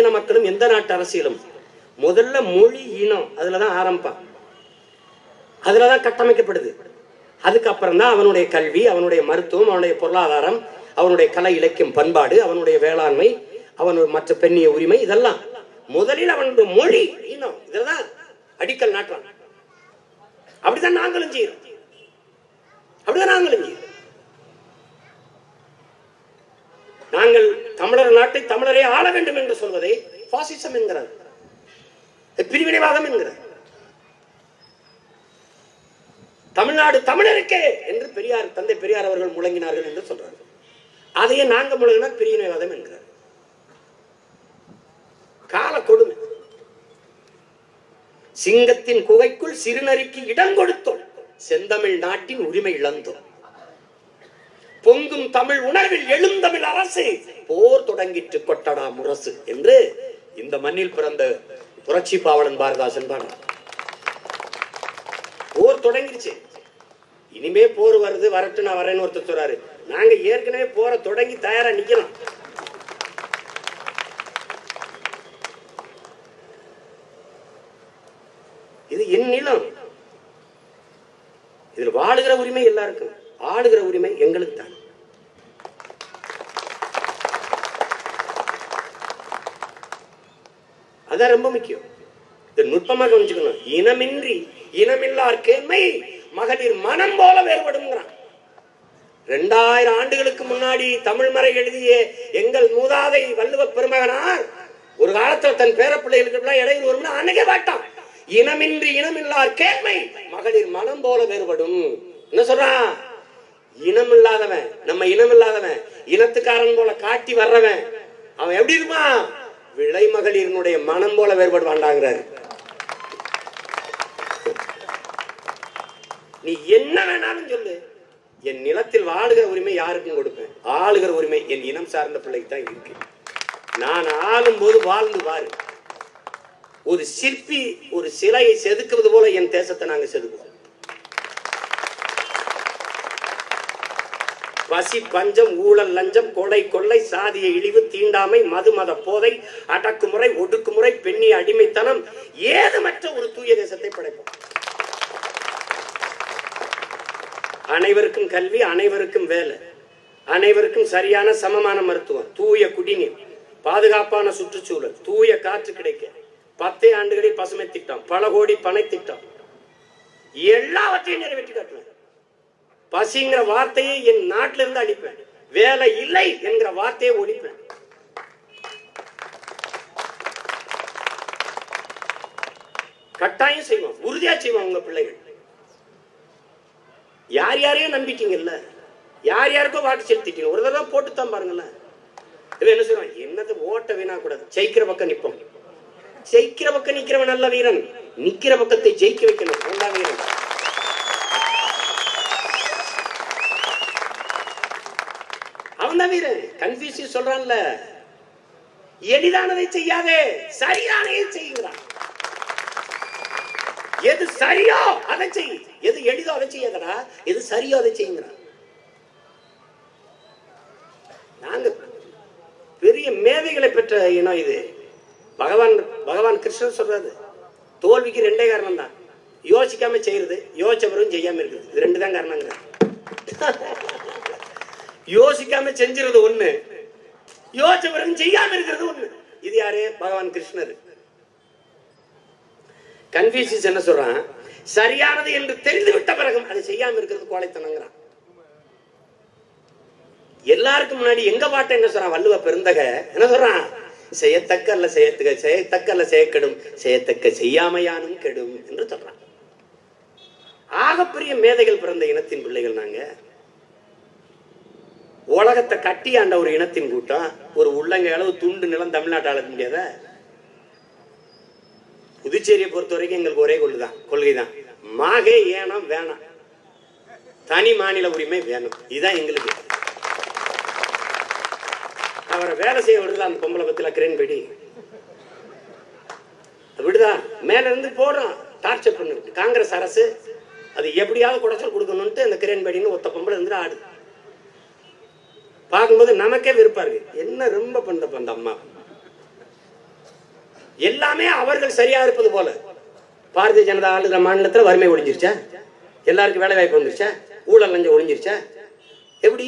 இன மக்களும் எந்த நாட்டு அரசியலும் முதல்ல மொழி இனம் அதுலதான் ஆரம்பம் அதுலதான் கட்டமைக்கப்படுது. அதுக்கப்புறம் தான் அவனுடைய கல்வி அவனுடைய மருத்துவம் அவனுடைய பொருளாதாரம் அவனுடைய கலை இலக்கியம் பண்பாடு அவனுடைய வேளாண்மை அவன் மற்ற பெண்ணிய உரிமை இதெல்லாம். முதலில் அவனுடைய மொழி இனம் இதெல்லாம் அடிக்கல் நாட்டுறான். அப்படிதான் நாங்களும் செய்யறோம் அப்படிதான் நாங்களும் செய்யறோம் நாங்கள் தமிழர் நாட்டை தமிழரே ஆள வேண்டும் என்று சொல்வதை பாசிசம் என்கிறார். பிரிவினைவாதம் என்கிறார். தமிழ்நாடு தமிழருக்கே என்று பெரியார் தந்தை பெரியார் அவர்கள் முழங்கினார்கள் என்று சொல்றார்கள் அதையே நாங்க முழங்கினா பிரிவினைவாதம் என்கிறார். கால கொடுமை. சிங்கத்தின் குகைக்குள் சிறுநரிக்கு இடம் கொடுத்தோம். செந்தமிழ் நாட்டின் உரிமை இழந்தோம். பொங்கும் தமிழ் உணர்வில் எழுந்தமிழ் அரசு. போர் தொடங்கிட்டு கொட்டடா முரசு என்று இந்த மண்ணில் பிறந்த புரட்சி பாவலன் பாரதாசன் தான் போர் தொடங்கிடுச்சு. இனிமே போர் வருது வரட்டு நான் வரேன்னு ஒருத்தர் சொல்றாரு. நாங்க ஏற்கனவே போற தொடங்கி தயாரா நிக்கிறோம் இது என் நிலம். இதுல வாழுகிற உரிமை எல்லாருக்கும். ஆளுகிற உரிமை எங்களுக்கு தான் அதான் ரொம்ப முக்கியம். இது நுட்பமாக கவனிச்சுக்கணும். இனமின்றி இனமில்லார் கேண்மை மகளிர் மனம் போல வேறுபடுங்கிறான் ரெண்டாயிரம் ஆண்டுகளுக்கு முன்னாடி தமிழ் மறை எழுதிய எங்கள் மூதாதை வள்ளுவ பெருமகனார் ஒரு காலத்துல தன் பேரப்பிள்ளைகளுக்கு இடையில் ஒரு அன்னைக்கே பாட்டான் இனமின்றி இனமில்லார் கேள்மை மகளிர் மனம் போல வேறுபடும். என்ன சொல்றான்? இனம் இல்லாதவன் நம்ம இனம் இல்லாதவன் இனத்துக்காரன் போல காட்டி வர்றவன் அவன் எப்படி இருப்பான்? விளை மகளிரினுடைய மனம் போல வேறுபாடு வேறுபடுவான்டாங்கிறாரு. நீ என்ன வேணாலும் சொல்லு. என் நிலத்தில் வாழுகிற உரிமை யாருக்கும் கொடுப்பேன். ஆளுகிற உரிமை என் இனம் சார்ந்த பிள்ளைக்கு தான் இருக்கு. நான் ஆளும் போது வாழ்ந்து பாரு ஒரு சிற்பி ஒரு சிலையை செதுக்குவது போல என் தேசத்தை நாங்க செதுக்குவோம். பசி பஞ்சம் ஊழல் லஞ்சம் கொலை கொள்ளை சாதிய இழிவு தீண்டாமை மது மத போதை அடக்குமுறை ஒடுக்குமுறை பெண்ணிய அடிமைத்தனம் ஏதுமற்ற ஒரு தூய தேசத்தை படைப்போம். அனைவருக்கும் கல்வி அனைவருக்கும் வேலை அனைவருக்கும் சரியான சமமான மருத்துவம் தூய குடிநீர் பாதுகாப்பான சுற்றுச்சூழல் தூய காற்று கிடைக்க. பத்தே ஆண்டுகளில் பசுமை திட்டம் பல கோடி பனை திட்டம். எல்லாவற்றையும் நிறைவேற்றி காட்டுவேன். பசிங்கிற வார்த்தையை என் நாட்டில இருந்து அடிப்பேன் வேலை இல்லை என்கிற வார்த்தையை ஒழிப்பேன். கட்டாயம் செய்வோம். உறுதியா செய்வோம் உங்க பிள்ளைகள். யார் யாரையும் நம்பிட்டீங்கல்ல? யார் யாருக்கோ வாட்டு செலுத்திட்டீங்க? ஒரு தடவை போட்டு தான் பாருங்களேன். இவன் என்ன செய்வான் என்னது ஓட்ட வீணா கூடாது. ஜெயிக்கிற பக்கம் நிற்போம் ஜெயிக்கிற பக்கம் நிக்கிறவன் நல்ல வீரன். நிக்கிற பக்கத்தை ஜெயிக்க வைக்கணும். நல்ல வீரன். தான் வீரன் கன்ஃபியூசியஸ் சொல்றான்ல. எளிதானதை செய்யாதே சரியானதை செய்கிறான் எது சரியோ அதை செய். எது எளிதோ அதை செய்யாதடா எது சரியோ அதை செய்யுங்கிறான் நாங்க பெரிய மேதைகளை பெற்ற இனம் இது. பகவான் பகவான் கிருஷ்ணன் சொல்றாரு. தோல்விக்கு ரெண்டே காரணம் தான். யோசிக்காம செய்யறது யோசிச்சவரும் செய்யாம இருக்குது இது ரெண்டு தான் காரணங்கிற யோசிக்காம செஞ்சிருது ஒண்ணு. யோசிச்சவரும் செய்யாம இருக்கிறது ஒண்ணு. இது யாரு? பகவான் கிருஷ்ணர். கன்ஃபியூசியஸ் என்ன சொல்றான்? சரியானது என்று தெரிந்து விட்ட பிறகும் அதை செய்யாம இருக்கிறது கோழைத்தனங்கிறான். எல்லாருக்கும் முன்னாடி எங்க பாட்ட என்ன சொல்றான்? வள்ளுவ பெருந்தக. என்ன சொல்றான்? செய்யத்தக்க அல்ல செய்யத்துக்க செய்யத்தக்க அல்ல செய்யக்கெடும் செய்யத்தக்க செய்யாமையானும் கெடும் என்று சொல்றான். ஆகப்பெரிய மேதைகள் பிறந்த இனத்தின் பிள்ளைகள் நாங்க. உலகத்தை கட்டி ஆண்ட ஒரு இனத்தின் கூட்டம் ஒரு உள்ளங்கை அளவு துண்டு நிலம் தமிழ்நாட்டை அளக்க முடியாத? புதுச்சேரியை பொறுத்த வரைக்கும் எங்களுக்கு ஒரே கொள்ளுதான் கொள்கைதான். மாகே ஏனம் வேணாம். தனி மாநில உரிமை வேணும். இதுதான் எங்களுக்கு. அவரை வேலை செய்ய விடுதா அந்த பொம்பளை பத்தில கிரேன் பெடி? விடுதா? மேல இருந்து போடுறோம் டார்ச்சர் பண்ணு காங்கிரஸ் அரசு அது எப்படியாவது குடைச்சல் கொடுக்கணும்ட்டு அந்த கிரேன் பெடின்னு ஒத்த பொம்பளை இருந்து ஆடுது பார்க்கும்போது நமக்கே விருப்பா இருக்கு. என்ன ரொம்ப பண்றப்ப அந்த அம்மா. எல்லாமே அவர்கள் சரியா இருப்பது போல. பாரதிய ஜனதா ஆளுகிற மாநிலத்தில் வறுமை ஒழிஞ்சிருச்சா எல்லாருக்கும் வேலை வாய்ப்பு வந்துருச்சா? ஊழல் லஞ்சம் ஒழிஞ்சிருச்சா எப்படி?